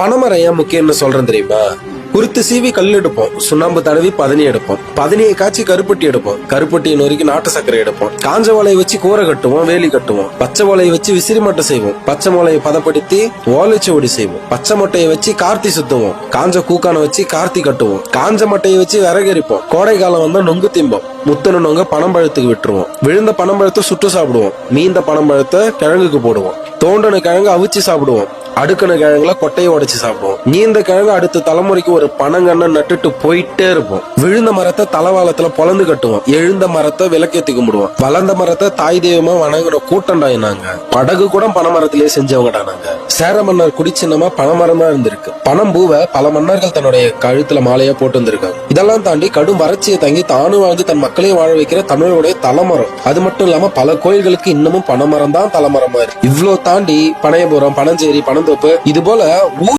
பனைமரம் ஏன் முக்கியம்னு சொல்றேன் தெரியுமா? குருத்து சீவி கல் எடுப்போம். சுண்ணாம்பு தடவி பதனி எடுப்போம். பதனியை காய்ச்சி கருப்பட்டி எடுப்போம். கருப்பட்டியை நொறுக்கி நாட்டு சர்க்கரை எடுப்போம். காஞ்ச ஓலையை வச்சு கூரை கட்டுவோம் வேலி கட்டுவோம். பச்சை ஓலையை வச்சு விசிறி மட்டை செய்வோம். பச்சை மலையை பதப்படுத்தி ஓலைச்சுவடி செய்வோம். பச்சை மட்டையை வச்சு கார்த்தி சுத்துவோம். காஞ்ச கூக்கான வச்சு கார்த்தி கட்டுவோம். காஞ்ச மட்டையை வச்சு விறகரிப்போம். கோடை காலம் வந்தா நொங்கு திம்போம். முத்தனு நொங்க பனம்பழத்துக்கு விட்டுருவோம். விழுந்த பனம்பழத்தை சுட்டு சாப்பிடுவோம். மீந்த பனம்பழத்தை கிழங்குக்கு போடுவோம். தோண்டன கிழங்கு அவிச்சு சாப்பிடுவோம். அடுக்கன கிழங்குல கொட்டையை உடைச்சு சாப்பிடுவோம். நீந்த கிழங்கு அடுத்த தலைமுறைக்கு ஒரு பனங்கண்ணை நட்டுட்டு போயிட்டே இருப்போம். விழுந்த மரத்தை தலவாளத்துல பொழந்து கட்டுவோம். எழுந்த மரத்தை விளக்கேத்தி கும்பிடுவோம். வளர்ந்த மரத்தை தாய் தெய்வமா வணங்குற கூட்டம்டா நாங்க. படகு கூட பனைமரத்திலேயே செஞ்சவங்கடா நாங்க. சேர மன்னர் குடிச்சின்னமா பனைமரம் தான் இருந்திருக்கு. பணம் பூவை பல மன்னர்கள் தன்னுடைய கழுத்துல மாலையா போட்டு வந்திருக்காங்க. இதெல்லாம் தாண்டி கடும் வறட்சியை தங்கி தானும் வாழ்ந்து தன் மக்களையும் வாழ வைக்கிற தமிழோடைய தலைமரம். அது மட்டும் இல்லாம பல கோயில்களுக்கு இன்னமும் பனைமரம் தான் தலைமரமா இருக்கு. இவ்வளவு தாண்டி பனையபுரம் பனஞ்சேரி பனந்தோப்பு இது போல ஊர்